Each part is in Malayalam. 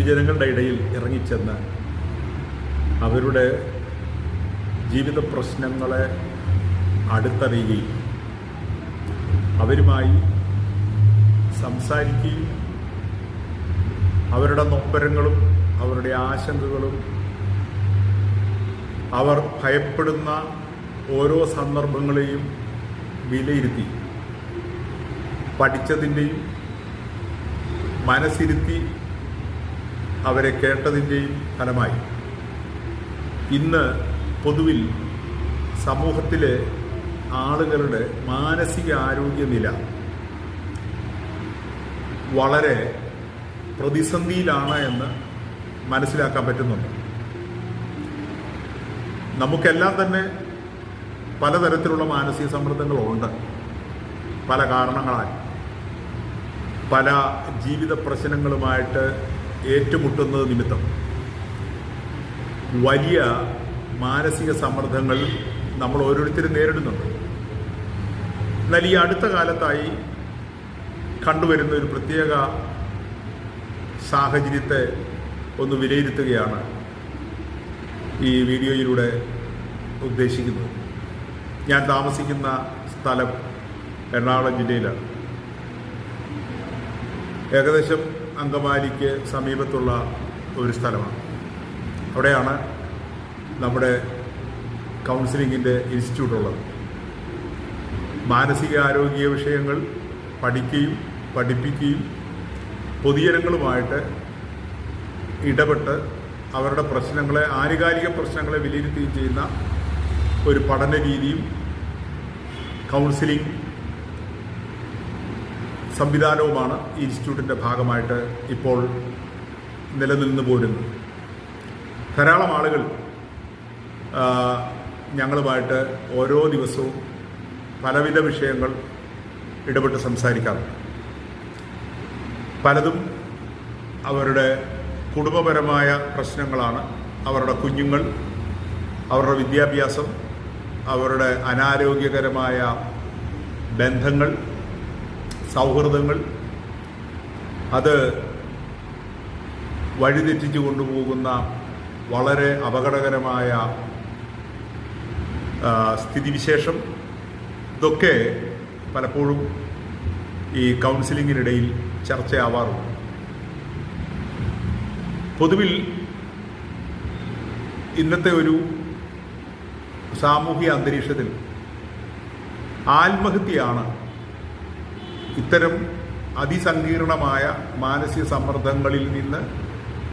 പൊതുജനങ്ങളുടെ ഇടയിൽ ഇറങ്ങിച്ചെന്ന് അവരുടെ ജീവിത പ്രശ്നങ്ങളെ അടുത്തറിയുകയും അവരുമായി സംസാരിക്കുകയും അവരുടെ നൊമ്പരങ്ങളും അവരുടെ ആശങ്കകളും അവർ ഭയപ്പെടുന്ന ഓരോ സന്ദർഭങ്ങളെയും വിലയിരുത്തി പഠിച്ചതിന്റെയും മനസ്സിരുത്തി അവരെ കേട്ടതിന്റെയും ഫലമായി. ഇന്ന് പൊതുവിൽ സമൂഹത്തിലെ ആളുകളുടെ മാനസിക ആരോഗ്യനില വളരെ പ്രതിസന്ധിയിലാണ് എന്ന് മനസ്സിലാക്കാൻ പറ്റുന്നുണ്ട്. നമുക്കെല്ലാം തന്നെ പലതരത്തിലുള്ള മാനസിക സമ്മർദ്ദങ്ങളുണ്ട്. പല കാരണങ്ങളാൽ. പല ജീവിത പ്രശ്നങ്ങളുമായിട്ട് ഏറ്റുമുട്ടുന്നത് നിമിത്തം. വലിയ മാനസിക സമ്മർദ്ദങ്ങൾ നമ്മൾ ഓരോരുത്തരും നേരിടുന്നുണ്ട്. എന്നാൽ ഈ അടുത്ത കാലത്തായി കണ്ടുവരുന്ന ഒരു പ്രത്യേക സാഹചര്യത്തെ ഒന്ന് വിലയിരുത്തുകയാണ് ഈ വീഡിയോയിലൂടെ ഉദ്ദേശിക്കുന്നത്. ഞാൻ താമസിക്കുന്ന സ്ഥലം എറണാകുളം ജില്ലയിലാണ്. ഏകദേശം അങ്കമാലിക്ക് സമീപത്തുള്ള ഒരു സ്ഥലമാണ്. അവിടെയാണ് നമ്മുടെ കൗൺസിലിങ്ങിന്റെ ഇൻസ്റ്റിറ്റ്യൂട്ട് ഉള്ളത് മാനസികാരോഗ്യ വിഷയങ്ങൾ പഠിക്കുകയും പഠിപ്പിക്കുകയും പൊതുജനങ്ങളുമായിട്ട് ഇടപെട്ട് അവരുടെ പ്രശ്നങ്ങളെ ആനുകാലിക പ്രശ്നങ്ങളെ വിലയിരുത്തുകയും ചെയ്യുന്ന ഒരു പഠന രീതിയും കൗൺസിലിംഗ് സംവിധാനവുമാണ് ഈ ഇൻസ്റ്റിറ്റ്യൂട്ടിന്റെ ഭാഗമായിട്ട് ഇപ്പോൾ നിലനിന്ന് പോരുന്നത്. ധാരാളം ആളുകൾ ഞങ്ങളുമായിട്ട് ഓരോ ദിവസവും പലവിധ വിഷയങ്ങൾ ഇടപെട്ട് സംസാരിക്കാറുണ്ട്. പലതും അവരുടെ കുടുംബപരമായ പ്രശ്നങ്ങളാണ്. അവരുടെ കുഞ്ഞുങ്ങൾ അവരുടെ വിദ്യാഭ്യാസം അവരുടെ അനാരോഗ്യകരമായ ബന്ധങ്ങൾ സൗഹൃദങ്ങൾ അത് വഴിതെറ്റിച്ചു കൊണ്ടുപോകുന്ന വളരെ അപകടകരമായ സ്ഥിതിവിശേഷം. ഇതൊക്കെ പലപ്പോഴും ഈ കൗൺസിലിങ്ങിനിടയിൽ ചർച്ചയാവാറുണ്ട്. പൊതുവിൽ ഇന്നത്തെ ഒരു സാമൂഹിക അന്തരീക്ഷത്തിൽ ആത്മഹത്യയാണ് ഇത്തരം അതിസങ്കീർണമായ മാനസിക സമ്മർദ്ദങ്ങളിൽ നിന്ന്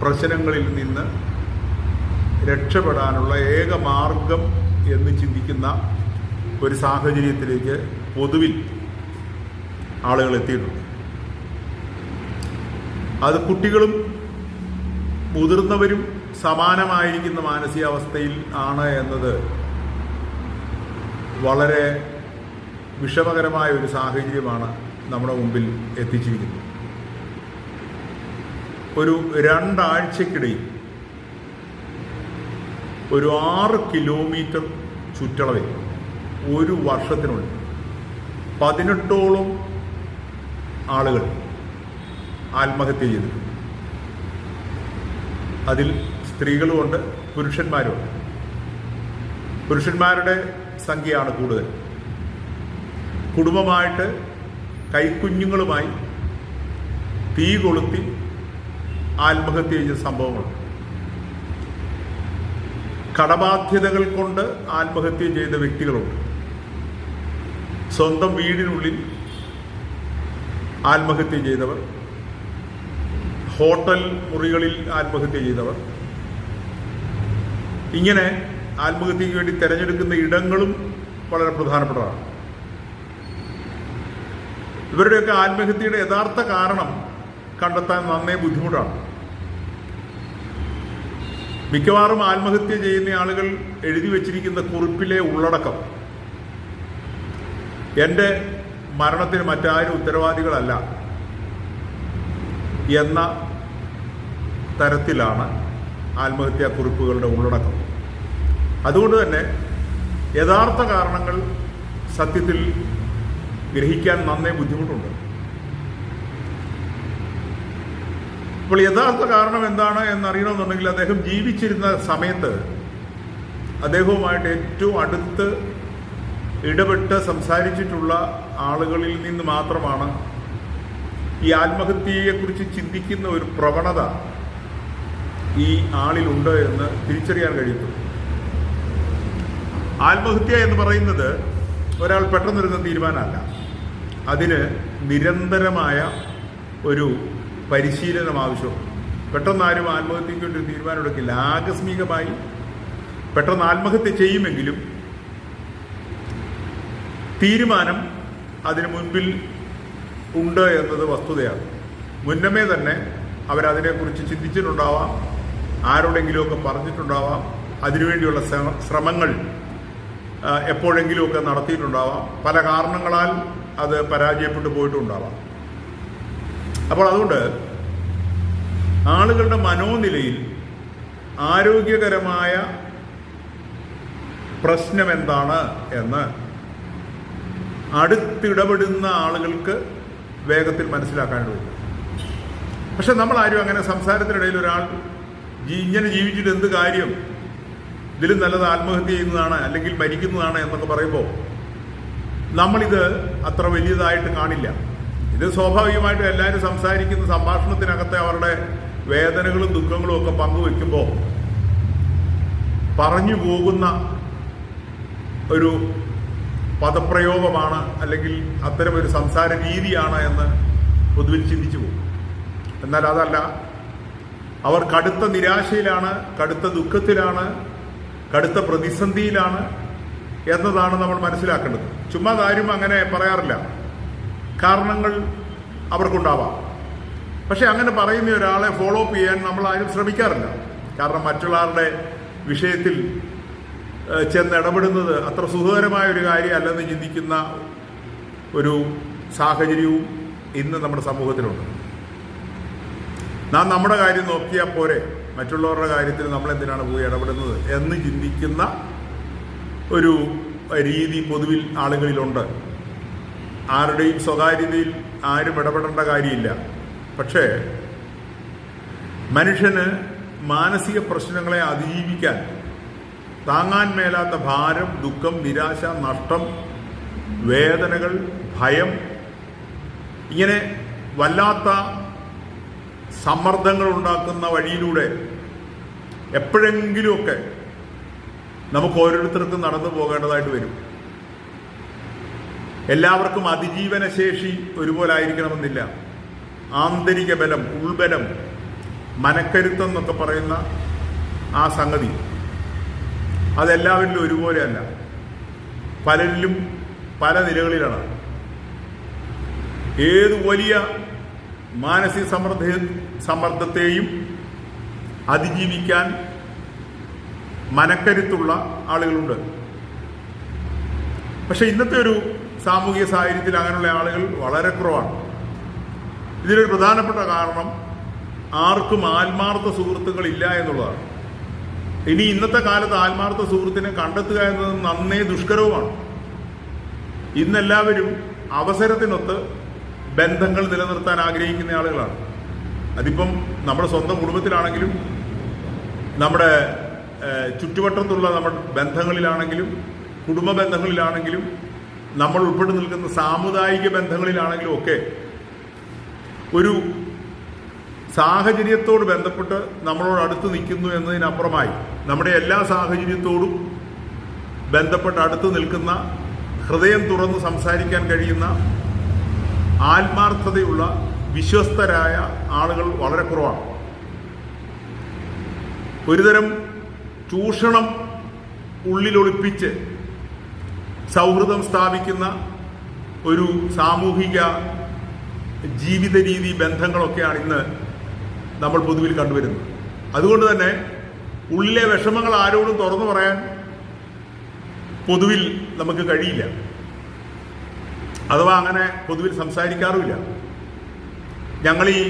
പ്രശ്നങ്ങളിൽ നിന്ന് രക്ഷപ്പെടാനുള്ള ഏക മാർഗം എന്ന് ചിന്തിക്കുന്ന ഒരു സാഹചര്യത്തിലേക്ക് പൊതുവിൽ ആളുകൾ എത്തിയിട്ടുണ്ട്. അത് കുട്ടികളും മുതിർന്നവരും സമാനമായിരിക്കുന്ന മാനസികാവസ്ഥയിൽ ആണ് എന്നത് വളരെ വിഷമകരമായ ഒരു സാഹചര്യമാണ് നമ്മുടെ മുമ്പിൽ എത്തിച്ചിരിക്കുന്നു. ഒരു രണ്ടാഴ്ചക്കിടയിൽ ഒരു ആറ് കിലോമീറ്റർ ചുറ്റളവിൽ ഒരു വർഷത്തിനുള്ളിൽ പതിനെട്ടോളം ആളുകൾ ആത്മഹത്യ ചെയ്തിട്ടുണ്ട്. അതിൽ സ്ത്രീകളുമുണ്ട് പുരുഷന്മാരുമുണ്ട്. പുരുഷന്മാരുടെ സംഖ്യയാണ് കൂടുതൽ. കുടുംബമായിട്ട് കൈക്കുഞ്ഞുങ്ങളുമായി തീ കൊളുത്തി ആത്മഹത്യ ചെയ്ത സംഭവങ്ങൾ. കടബാധ്യതകൾ കൊണ്ട് ആത്മഹത്യ ചെയ്ത വ്യക്തികളുണ്ട്. സ്വന്തം വീടിനുള്ളിൽ ആത്മഹത്യ ചെയ്തവർ ഹോട്ടൽ മുറികളിൽ ആത്മഹത്യ ചെയ്തവർ. ഇങ്ങനെ ആത്മഹത്യയ്ക്ക് വേണ്ടി തിരഞ്ഞെടുക്കുന്ന ഇടങ്ങളും വളരെ പ്രധാനപ്പെട്ടതാണ്. ഇവരുടെയൊക്കെ ആത്മഹത്യയുടെ യഥാർത്ഥ കാരണം കണ്ടെത്താൻ നന്നേ ബുദ്ധിമുട്ടാണ്. മിക്കവാറും ആത്മഹത്യ ചെയ്യുന്ന ആളുകൾ എഴുതി വച്ചിരിക്കുന്ന കുറിപ്പിലെ ഉള്ളടക്കം. എന്റെ മരണത്തിന് മറ്റാരും ഉത്തരവാദികളല്ല എന്ന തരത്തിലാണ് ആത്മഹത്യാ കുറിപ്പുകളുടെ ഉള്ളടക്കം. അതുകൊണ്ട് തന്നെ യഥാർത്ഥ കാരണങ്ങൾ സത്യത്തിൽ ഗ്രഹിക്കാൻ നന്നേ ബുദ്ധിമുട്ടുണ്ട്. അപ്പോൾ യഥാർത്ഥ കാരണം എന്താണ് എന്നറിയണമെന്നുണ്ടെങ്കിൽ അദ്ദേഹം ജീവിച്ചിരുന്ന സമയത്ത് അദ്ദേഹവുമായിട്ട് ഏറ്റവും അടുത്ത് ഇടപെട്ട് സംസാരിച്ചിട്ടുള്ള ആളുകളിൽ നിന്ന് മാത്രമാണ് ഈ ആത്മഹത്യയെക്കുറിച്ച് ചിന്തിക്കുന്ന ഒരു പ്രവണത ഈ ആളിലുണ്ട് എന്ന് തിരിച്ചറിയാൻ കഴിയുന്നു ആത്മഹത്യ എന്ന് പറയുന്നത് ഒരാൾ പെട്ടെന്നൊരുന്ന തീരുമാനമല്ല. അതിന് നിരന്തരമായ ഒരു പരിശീലനം ആവശ്യമുണ്ട് പെട്ടെന്ന് ആരും ആത്മഹത്യയ്ക്ക് ഒരു തീരുമാനം ആകസ്മികമായി പെട്ടെന്ന് ആത്മഹത്യ ചെയ്യുമെങ്കിലും തീരുമാനം അതിന് മുൻപിൽ ഉണ്ട് എന്നത് വസ്തുതയാണ്. മുന്നമേ തന്നെ അവരതിനെക്കുറിച്ച് ചിന്തിച്ചിട്ടുണ്ടാവാം. ആരോടെങ്കിലുമൊക്കെ പറഞ്ഞിട്ടുണ്ടാവാം. അതിനുവേണ്ടിയുള്ള ശ്രമ- ശ്രമങ്ങൾ എപ്പോഴെങ്കിലുമൊക്കെ നടത്തിയിട്ടുണ്ടാവാം. പല കാരണങ്ങളാൽ അത് പരാജയപ്പെട്ടു പോയിട്ടുണ്ടാവാം. അപ്പോൾ അതുകൊണ്ട് ആളുകളുടെ മനോനിലയിൽ ആരോഗ്യകരമായ പ്രശ്നം എന്താണ് എന്ന് അടുത്തിടപെടുന്ന ആളുകൾക്ക് വേഗത്തിൽ മനസ്സിലാക്കാൻ കഴിയും പക്ഷെ നമ്മൾ ആരും അങ്ങനെ സംസാരത്തിനിടയിൽ ഒരാൾ ഇങ്ങനെ ജീവിച്ചിട്ട് എന്ത് കാര്യം? ഇതിലും നല്ലത് ആത്മഹത്യ ചെയ്യുന്നതാണ് അല്ലെങ്കിൽ മരിക്കുന്നതാണ് എന്നൊക്കെ പറയുമ്പോൾ നമ്മളിത് അത്ര വലിയതായിട്ട് കാണില്ല. ഇത് സ്വാഭാവികമായിട്ടും എല്ലാവരും സംസാരിക്കുന്ന സംഭാഷണത്തിനകത്തെ അവരുടെ വേദനകളും ദുഃഖങ്ങളും ഒക്കെ പങ്കുവെക്കുമ്പോൾ പറഞ്ഞു പോകുന്ന ഒരു പദപ്രയോഗമാണ് അല്ലെങ്കിൽ അത്തരം ഒരു സംസാര രീതിയാണ് എന്ന് പൊതുവിൽ ചിന്തിച്ചു പോകും. എന്നാൽ അതല്ല അവർ കടുത്ത നിരാശയിലാണ് കടുത്ത ദുഃഖത്തിലാണ് കടുത്ത പ്രതിസന്ധിയിലാണ് എന്നതാണ് നമ്മൾ മനസ്സിലാക്കേണ്ടത്. ചുമ്മാ കാര്യം അങ്ങനെ പറയാറില്ല. കാരണങ്ങൾ അവർക്കുണ്ടാവാം. പക്ഷെ അങ്ങനെ പറയുന്ന ഒരാളെ ഫോളോ അപ്പ് ചെയ്യാൻ നമ്മൾ ആരും ശ്രമിക്കാറില്ല. കാരണം മറ്റുള്ളവരുടെ വിഷയത്തിൽ ചെന്ന് ഇടപെടുന്നത് അത്ര സുഖകരമായ ഒരു കാര്യമല്ലെന്ന് ചിന്തിക്കുന്ന ഒരു സാഹചര്യവും ഇന്ന് നമ്മുടെ സമൂഹത്തിലുണ്ട്. നാം നമ്മുടെ കാര്യം നോക്കിയാൽ പോരെ. മറ്റുള്ളവരുടെ കാര്യത്തിൽ നമ്മൾ എന്തിനാണ് പോയി ഇടപെടുന്നത് എന്ന് ചിന്തിക്കുന്ന ഒരു രീതി പൊതുവിൽ ആളുകളിലുണ്ട്. ആരുടെയും സ്വകാര്യതയിൽ ആരും ഇടപെടേണ്ട കാര്യമില്ല. പക്ഷേ മനുഷ്യന് മാനസിക പ്രശ്നങ്ങളെ അതിജീവിക്കാൻ താങ്ങാൻ മേലാത്ത ഭാരം ദുഃഖം നിരാശ നഷ്ടം വേദനകൾ ഭയം ഇങ്ങനെ വല്ലാത്ത സമ്മർദ്ദങ്ങൾ ഉണ്ടാക്കുന്ന വഴിയിലൂടെ എപ്പോഴെങ്കിലുമൊക്കെ നമുക്ക് ഓരോരുത്തർക്കും നടന്നു പോകേണ്ടതായിട്ട് വരും. എല്ലാവർക്കും അതിജീവന ശേഷി ഒരുപോലെ ആയിരിക്കണമെന്നില്ല ആന്തരിക ബലം ഉൾബലം മനക്കരുത്തം എന്നൊക്കെ പറയുന്ന ആ സംഗതി. അതെല്ലാവരിലും ഒരുപോലെയല്ല. പലരിലും പല നിലകളിലാണ്. ഏത് വലിയ മാനസിക സമ്മർദ്ദ സമ്മർദ്ദത്തെയും അതിജീവിക്കാൻ മനക്കരുത്തുള്ള ആളുകളുണ്ട്. പക്ഷെ ഇന്നത്തെ ഒരു സാമൂഹിക സാഹചര്യത്തിൽ അങ്ങനെയുള്ള ആളുകൾ വളരെ കുറവാണ്. ഇതിലൊരു പ്രധാനപ്പെട്ട കാരണം ആർക്കും ആത്മാർത്ഥ സുഹൃത്തുക്കൾ ഇല്ല എന്നുള്ളതാണ്. ഇനി ഇന്നത്തെ കാലത്ത് ആത്മാർത്ഥ സുഹൃത്തിനെ കണ്ടെത്തുക എന്നത് നന്നേ ദുഷ്കരവുമാണ്. ഇന്നെല്ലാവരും അവസരത്തിനൊത്ത് ബന്ധങ്ങൾ നിലനിർത്താൻ ആഗ്രഹിക്കുന്ന ആളുകളാണ്. അതിപ്പം നമ്മുടെ സ്വന്തം കുടുംബത്തിലാണെങ്കിലും നമ്മുടെ ചുറ്റുവട്ടത്തുള്ള നമ്മുടെ ബന്ധങ്ങളിലാണെങ്കിലും കുടുംബ ബന്ധങ്ങളിലാണെങ്കിലും നമ്മൾ ഉൾപ്പെട്ട് നിൽക്കുന്ന സാമുദായിക ബന്ധങ്ങളിലാണെങ്കിലും ഒക്കെ ഒരു സാഹചര്യത്തോട് ബന്ധപ്പെട്ട് നമ്മളോട് അടുത്ത് നിൽക്കുന്നു എന്നതിനപ്പുറമായി നമ്മുടെ എല്ലാ സാഹചര്യത്തോടും ബന്ധപ്പെട്ട് അടുത്ത് നിൽക്കുന്ന ഹൃദയം തുറന്ന് സംസാരിക്കാൻ കഴിയുന്ന ആത്മാർത്ഥതയുള്ള വിശ്വസ്തരായ ആളുകൾ വളരെ കുറവാണ്. ഒരുതരം ചൂഷണം ഉള്ളിലൊളിപ്പിച്ച് സൗഹൃദം സ്ഥാപിക്കുന്ന ഒരു സാമൂഹിക ജീവിത രീതി ബന്ധങ്ങളൊക്കെയാണ് ഇന്ന് നമ്മൾ പൊതുവിൽ കണ്ടുവരുന്നത്. അതുകൊണ്ട് തന്നെ ഉള്ളിലെ വിഷമങ്ങൾ ആരോടും തുറന്നു പറയാൻ പൊതുവിൽ നമുക്ക് കഴിയില്ല. അഥവാ അങ്ങനെ പൊതുവിൽ സംസാരിക്കാറുമില്ല. ഞങ്ങൾ ഈ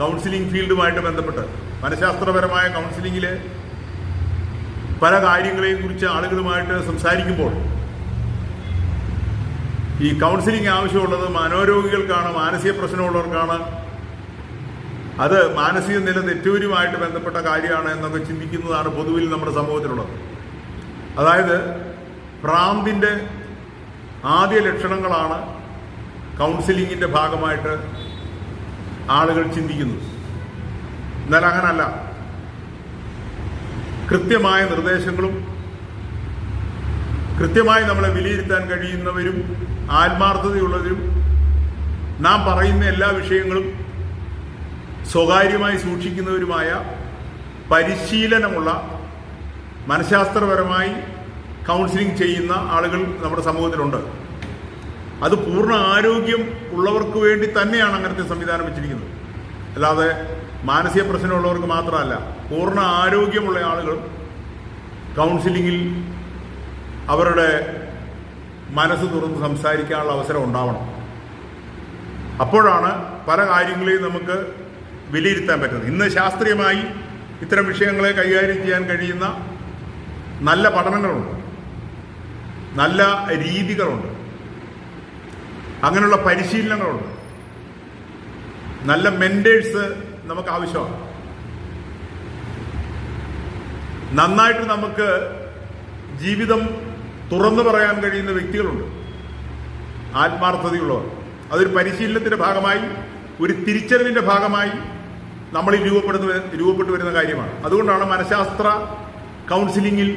കൗൺസിലിംഗ് ഫീൽഡുമായിട്ട് ബന്ധപ്പെട്ട് മനഃശാസ്ത്രപരമായ കൗൺസിലിങ്ങിൽ പല കാര്യങ്ങളെയും കുറിച്ച് ആളുകളുമായിട്ട് സംസാരിക്കുമ്പോൾ ഈ കൗൺസിലിംഗ് ആവശ്യമുള്ളത് മനോരോഗികൾക്കാണ് മാനസിക പ്രശ്നമുള്ളവർക്കാണ്. അത് മാനസിക നില തെറ്റൂരുമായിട്ട് ബന്ധപ്പെട്ട കാര്യമാണ് എന്നൊക്കെ ചിന്തിക്കുന്നതാണ് പൊതുവിൽ നമ്മുടെ സമൂഹത്തിലുള്ളത്. അതായത് ഭ്രാന്തിന്റെ ആദ്യ ലക്ഷണങ്ങളാണ് കൗൺസിലിങ്ങിന്റെ ഭാഗമായിട്ട് ആളുകൾ ചിന്തിക്കുന്നത്. എന്നാൽ അങ്ങനല്ല. കൃത്യമായ നിർദ്ദേശങ്ങളും കൃത്യമായി നമ്മളെ വിലയിരുത്താൻ കഴിയുന്നവരും ആത്മാർത്ഥതയുള്ളവരും നാം പറയുന്ന എല്ലാ വിഷയങ്ങളും സ്വകാര്യമായി സൂക്ഷിക്കുന്നവരുമായ പരിശീലനമുള്ള മനഃശാസ്ത്രപരമായി കൗൺസിലിംഗ് ചെയ്യുന്ന ആളുകൾ നമ്മുടെ സമൂഹത്തിലുണ്ട്. അത് പൂർണ ആരോഗ്യം ഉള്ളവർക്ക് വേണ്ടി തന്നെയാണ് അങ്ങനത്തെ സംവിധാനം വെച്ചിരിക്കുന്നത്. അല്ലാതെ മാനസിക പ്രശ്നമുള്ളവർക്ക് മാത്രമല്ല പൂർണ ആരോഗ്യമുള്ള ആളുകൾ കൗൺസിലിങ്ങിൽ അവരുടെ മനസ്സ് തുറന്ന് സംസാരിക്കാനുള്ള അവസരം ഉണ്ടാവണം. അപ്പോഴാണ് പല കാര്യങ്ങളെയും നമുക്ക് വിലയിരുത്താൻ പറ്റുന്നത്. ഇന്ന് ശാസ്ത്രീയമായി ഇത്തരം വിഷയങ്ങളെ കൈകാര്യം ചെയ്യാൻ കഴിയുന്ന നല്ല പഠനങ്ങളുണ്ട്. നല്ല രീതികളുണ്ട്. അങ്ങനെയുള്ള പരിശീലനങ്ങളുണ്ട്. നല്ല മെന്റേഴ്സ് നമുക്ക് ആവശ്യമാണ് നന്നായിട്ട് നമുക്ക് ജീവിതം തുറന്നു പറയാൻ കഴിയുന്ന വ്യക്തികളുണ്ട്. ആത്മാർത്ഥതയുള്ളവർ. അതൊരു പരിശീലനത്തിന്റെ ഭാഗമായി ഒരു തിരിച്ചറിവിന്റെ ഭാഗമായി നമ്മളിൽ രൂപപ്പെടുന്ന രൂപപ്പെട്ടു വരുന്ന കാര്യമാണ്. അതുകൊണ്ടാണ് മനഃശാസ്ത്ര കൗൺസിലിങ്ങിൽ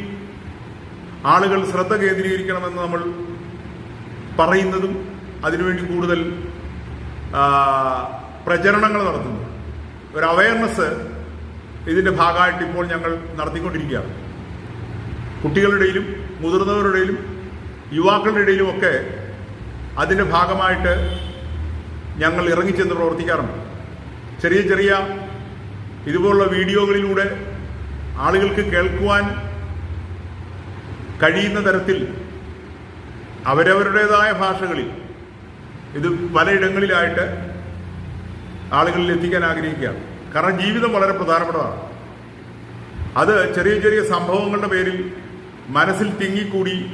ആളുകൾ ശ്രദ്ധ കേന്ദ്രീകരിക്കണമെന്ന് നമ്മൾ പറയുന്നതും അതിനുവേണ്ടി കൂടുതൽ പ്രചരണങ്ങൾ നടത്തുന്നു ഒരു അവയർനെസ് ഇതിന്റെ ഭാഗമായിട്ട് ഇപ്പോൾ ഞങ്ങൾ നടത്തിക്കൊണ്ടിരിക്കുകയാണ്. കുട്ടികളുടെയിലും മുതിർന്നവരുടെയിലും യുവാക്കളുടെ ഇടയിലും ഒക്കെ അതിന്റെ ഭാഗമായിട്ട് ഞങ്ങൾ ഇറങ്ങിച്ചെന്ന് പ്രവർത്തിക്കാറുണ്ട്. ചെറിയ ചെറിയ ഇതുപോലുള്ള വീഡിയോകളിലൂടെ ആളുകൾക്ക് കേൾക്കുവാൻ കഴിയുന്ന തരത്തിൽ അവരവരുടേതായ ഭാഷകളിൽ ഇത് പലയിടങ്ങളിലായിട്ട് ആളുകളിൽ എത്തിക്കാൻ ആഗ്രഹിക്കുകയാണ് കാരണം ജീവിതം വളരെ പ്രധാനപ്പെട്ടതാണ്. അത് ചെറിയ ചെറിയ സംഭവങ്ങളുടെ പേരിൽ മനസ്സിൽ തിങ്ങിക്കൂടി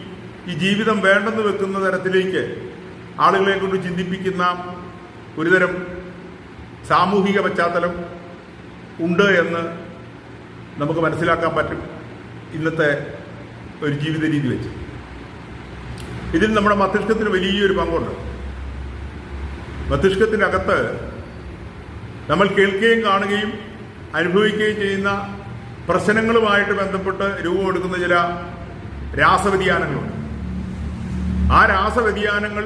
ഈ ജീവിതം വേണ്ടെന്ന് വെക്കുന്ന തരത്തിലേക്ക് ആളുകളെ കൊണ്ട് ചിന്തിപ്പിക്കുന്ന ഒരുതരം സാമൂഹിക പശ്ചാത്തലം ഉണ്ട് എന്ന് നമുക്ക് മനസ്സിലാക്കാൻ പറ്റും ഇന്നത്തെ ഒരു ജീവിത രീതി വെച്ച്. ഇതിൽ നമ്മുടെ മസ്തിഷ്കത്തിന് വലിയൊരു പങ്കുണ്ട്. മസ്തിഷ്കത്തിന്റെ അകത്ത് നമ്മൾ കേൾക്കുകയും കാണുകയും അനുഭവിക്കുകയും ചെയ്യുന്ന പ്രശ്നങ്ങളുമായിട്ട് ബന്ധപ്പെട്ട് രൂപം കൊടുക്കുന്ന ചില രാസവ്യതിയാനങ്ങളുണ്ട്. ആ രാസവ്യതിയാനങ്ങൾ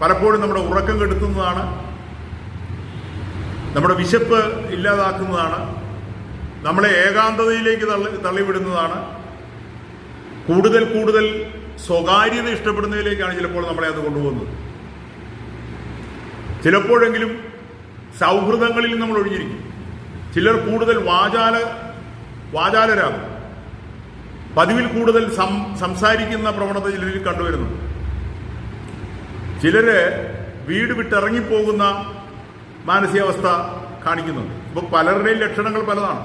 പലപ്പോഴും നമ്മുടെ ഉറക്കം കെടുത്തുന്നതാണ് നമ്മുടെ വിശപ്പ് ഇല്ലാതാക്കുന്നതാണ് നമ്മളെ ഏകാന്തതയിലേക്ക് തള്ളി തള്ളിവിടുന്നതാണ് കൂടുതൽ കൂടുതൽ സ്വകാര്യത ഇഷ്ടപ്പെടുന്നതിലേക്കാണ് ചിലപ്പോൾ നമ്മളെ അത് കൊണ്ടുപോകുന്നത്. ചിലപ്പോഴെങ്കിലും സൗഹൃദങ്ങളിൽ നമ്മൾ ഒഴിഞ്ഞിരിക്കും. ചിലർ കൂടുതൽ വാചാല വാചാലരാകും. പതിവിൽ കൂടുതൽ സംസാരിക്കുന്ന പ്രവണത ചിലരിൽ കണ്ടുവരുന്നു. ചിലര് വീട് വിട്ടിറങ്ങിപ്പോകുന്ന മാനസികാവസ്ഥ കാണിക്കുന്നുണ്ട്. ഇപ്പൊ പലരുടെയും ലക്ഷണങ്ങൾ പലതാണ്.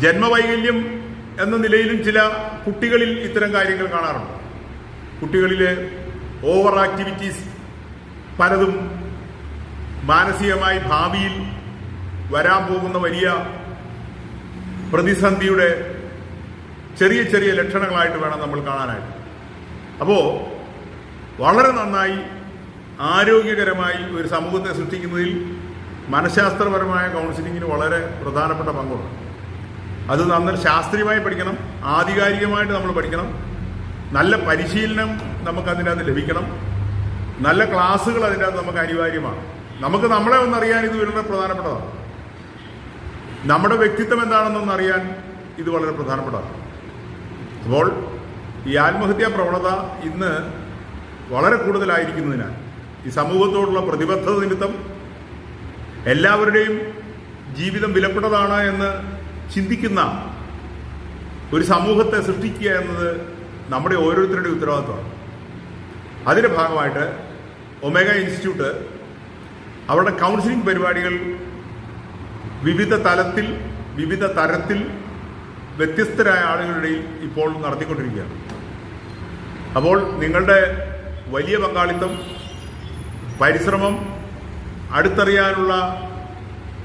ജന്മവൈകല്യം എന്ന നിലയിലും ചില കുട്ടികളിൽ ഇത്തരം കാര്യങ്ങൾ കാണാറുണ്ട്. കുട്ടികളിലെ ഓവർ ആക്ടിവിറ്റീസ് പലതും മാനസികമായി ഭാവിയിൽ വരാൻ പോകുന്ന വലിയ പ്രതിസന്ധിയുടെ ചെറിയ ചെറിയ ലക്ഷണങ്ങളായിട്ട് വേണം നമ്മൾ കാണാനായിട്ട്. അപ്പോൾ വളരെ നന്നായി ആരോഗ്യകരമായി ഒരു സമൂഹത്തെ സൃഷ്ടിക്കുന്നതിൽ മനഃശാസ്ത്രപരമായ കൗൺസിലിങ്ങിന് വളരെ പ്രധാനപ്പെട്ട പങ്കുണ്ട്. അത് നന്ന ശാസ്ത്രീയമായി പഠിക്കണം ആധികാരികമായിട്ട് നമ്മൾ പഠിക്കണം നല്ല പരിശീലനം നമുക്ക് അതിനകത്ത് ലഭിക്കണം നല്ല ക്ലാസ്സുകൾ അതിന്റെ അകത്ത് നമുക്ക് അനിവാര്യമാണ്. നമുക്ക് നമ്മളെ ഒന്നറിയാൻ ഇത് വളരെ പ്രധാനപ്പെട്ടതാണ്. നമ്മുടെ വ്യക്തിത്വം എന്താണെന്നൊന്ന് അറിയാൻ ഇത് വളരെ പ്രധാനപ്പെട്ടതാണ്. അപ്പോൾ ഈ ആത്മഹത്യാ പ്രവണത ഇന്ന് വളരെ കൂടുതലായിരിക്കുന്നതിനാൽ ഈ സമൂഹത്തോടുള്ള പ്രതിബദ്ധത നിമിത്തം എല്ലാവരുടെയും ജീവിതം വിലപ്പെട്ടതാണ് എന്ന് ചിന്തിക്കുന്ന ഒരു സമൂഹത്തെ സൃഷ്ടിക്കുക എന്നത് നമ്മുടെ ഓരോരുത്തരുടെയും ഉത്തരവാദിത്വമാണ്. അതിന്റെ ഭാഗമായിട്ട് ഒമേഗ ഇൻസ്റ്റിറ്റ്യൂട്ട് അവരുടെ കൗൺസിലിംഗ് പരിപാടികൾ വിവിധ തലത്തിൽ വിവിധ തരത്തിൽ വ്യത്യസ്തരായ ആളുകളുടെ ഇപ്പോൾ നടത്തിക്കൊണ്ടിരിക്കുകയാണ്. അപ്പോൾ നിങ്ങളുടെ വലിയ പങ്കാളിത്തം പരിശ്രമം അടുത്തറിയാനുള്ള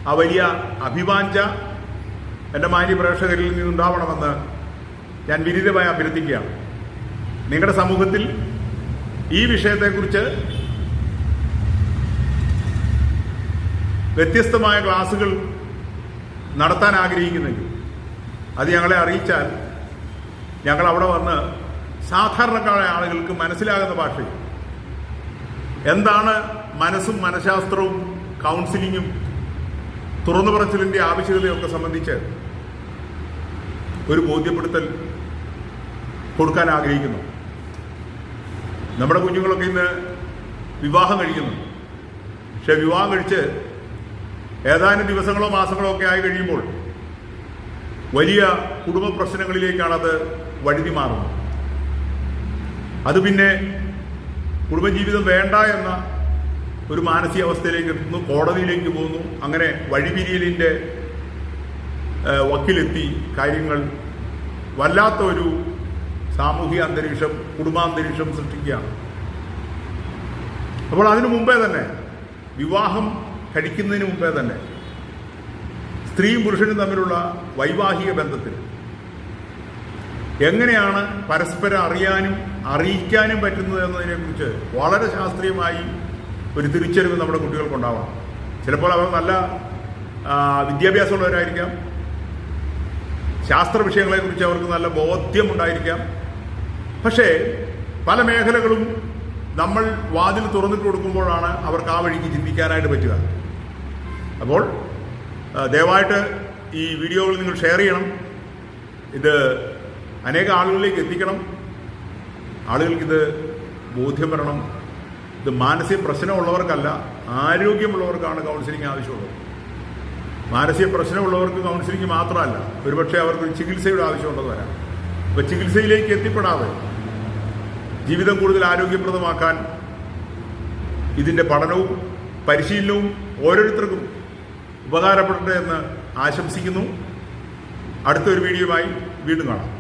ആ വലിയ അഭിവാഞ്ച എന്റെ മാന്യ പ്രേക്ഷകരിൽ നിന്നുണ്ടാവണമെന്ന് ഞാൻ വിനീതമായി അഭ്യർത്ഥിക്കുകയാണ്. നിങ്ങളുടെ സമൂഹത്തിൽ ഈ വിഷയത്തെക്കുറിച്ച് വ്യത്യസ്തമായ ക്ലാസുകൾ നടത്താൻ ആഗ്രഹിക്കുന്നെങ്കിൽ അത് ഞങ്ങളെ അറിയിച്ചാൽ ഞങ്ങൾ അവിടെ വന്ന് സാധാരണക്കാരായ ആളുകൾക്ക് മനസ്സിലാകുന്ന ഭാഷയിൽ എന്താണ് മനസ്സും മനഃശാസ്ത്രവും കൗൺസിലിങ്ങും തുറന്നു പറച്ചിലിന്റെ ആവശ്യകതയൊക്കെ സംബന്ധിച്ച് ഒരു ബോധ്യപ്പെടുത്തൽ കൊടുക്കാൻ ആഗ്രഹിക്കുന്നു. നമ്മുടെ കുഞ്ഞുങ്ങളൊക്കെ ഇന്ന് വിവാഹം കഴിക്കുന്നു. പക്ഷെ വിവാഹം കഴിച്ച് ഏതാനും ദിവസങ്ങളോ മാസങ്ങളോ ഒക്കെ ആയി കഴിയുമ്പോൾ വലിയ കുടുംബ പ്രശ്നങ്ങളിലേക്കാണ് അത് വഴുതി മാറുന്നത്. അത് പിന്നെ കുടുംബജീവിതം വേണ്ട എന്ന ഒരു മാനസികാവസ്ഥയിലേക്ക് എത്തുന്നു കോടതിയിലേക്ക് പോകുന്നു അങ്ങനെ വഴിപിരിയലിന്റെ വക്കിലെത്തി കാര്യങ്ങൾ വല്ലാത്ത ഒരു സാമൂഹിക അന്തരീക്ഷം കുടുംബാന്തരീക്ഷം സൃഷ്ടിക്കുകയാണ്. അപ്പോൾ അതിനു മുമ്പേ തന്നെ വിവാഹം കഴിക്കുന്നതിന് മുമ്പേ തന്നെ സ്ത്രീയും പുരുഷനും തമ്മിലുള്ള വൈവാഹിക ബന്ധത്തിൽ എങ്ങനെയാണ് പരസ്പരം അറിയാനും അറിയിക്കാനും പറ്റുന്നത് എന്നതിനെക്കുറിച്ച് വളരെ ശാസ്ത്രീയമായി ഒരു തിരിച്ചറിവ് നമ്മുടെ കുട്ടികൾക്കുണ്ടാവണം. ചിലപ്പോൾ അവർ നല്ല വിദ്യാഭ്യാസമുള്ളവരായിരിക്കാം. ശാസ്ത്ര വിഷയങ്ങളെക്കുറിച്ച് അവർക്ക് നല്ല ബോധ്യമുണ്ടായിരിക്കാം പക്ഷേ പല മേഖലകളും നമ്മൾ വാതിൽ തുറന്നിട്ട് കൊടുക്കുമ്പോഴാണ് അവർക്ക് ആ വഴിക്ക് ചിന്തിക്കാനായിട്ട് പറ്റുക. അപ്പോൾ ദയവായിട്ട് ഈ വീഡിയോകൾ നിങ്ങൾ ഷെയർ ചെയ്യണം. ഇത് അനേക ആളുകളിലേക്ക് എത്തിക്കണം. ആളുകൾക്കിത് ബോധ്യം വരണം. ഇത് മാനസിക പ്രശ്നമുള്ളവർക്കല്ല ആരോഗ്യമുള്ളവർക്കാണ് കൗൺസിലിംഗ് ആവശ്യമുള്ളത്. മാനസിക പ്രശ്നമുള്ളവർക്ക് കൗൺസിലിംഗ് മാത്രമല്ല ഒരുപക്ഷെ അവർക്ക് ചികിത്സയുടെ ആവശ്യമുണ്ടെന്ന് വരാം. അപ്പോൾ ചികിത്സയിലേക്ക് എത്തിപ്പെടാതെ ജീവിതം കൂടുതൽ ആരോഗ്യപ്രദമാക്കാൻ ഇതിന്റെ പഠനവും പരിശീലനവും ഓരോരുത്തർക്കും ഉപകാരപ്പെടട്ടെ എന്ന് ആശംസിക്കുന്നു. അടുത്തൊരു വീഡിയോയുമായി വീണ്ടും കാണാം.